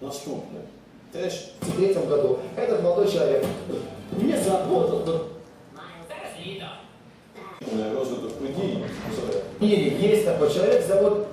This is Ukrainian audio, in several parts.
Наступне. Теж в третьем году этот молодой человек внезапно вот, вот, Е, Розвиток подій. в мире есть такой человек, зовут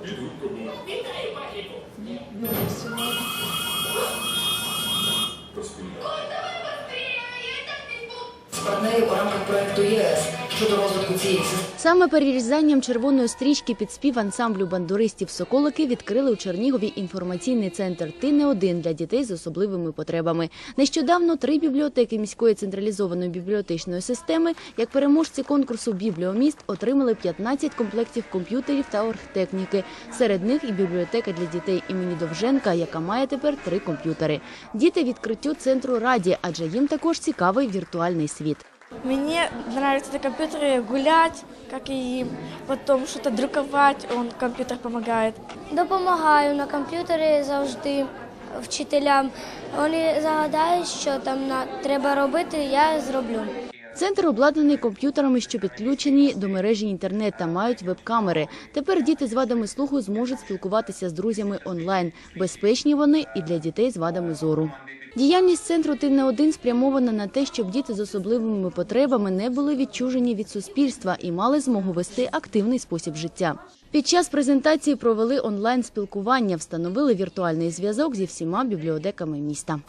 партнерів у рамках проекту ЄС щодо розвитку цієї. Саме перерізанням червоної стрічки під спів ансамблю бандуристів Соколики відкрили у Чернігові інформаційний центр Ти не один для дітей з особливими потребами. Нещодавно три бібліотеки міської централізованої бібліотечної системи, як переможці конкурсу Бібліоміст, отримали 15 комплектів комп'ютерів та оргтехніки. Серед них і бібліотека для дітей імені Довженка, яка має тепер три комп'ютери. Діти відкриттю ценру раді, адже їм також цікавий віртуальний світ. Мне нравится на компьютере гулять, как и потом что-то друковать, он компьютер помогает. Допомагаю на комп'ютері завжди вчителям. Вони загадають, що там треба робити, я зроблю. Центр обладнаний комп'ютерами, що підключені до мережі інтернет та мають веб-камери. Тепер діти з вадами слуху зможуть спілкуватися з друзями онлайн. Безпечні вони і для дітей з вадами зору. Діяльність центру «Ти не один» спрямована на те, щоб діти з особливими потребами не були відчужені від суспільства і мали змогу вести активний спосіб життя. Під час презентації провели онлайн спілкування, встановили віртуальний зв'язок зі всіма бібліотеками міста.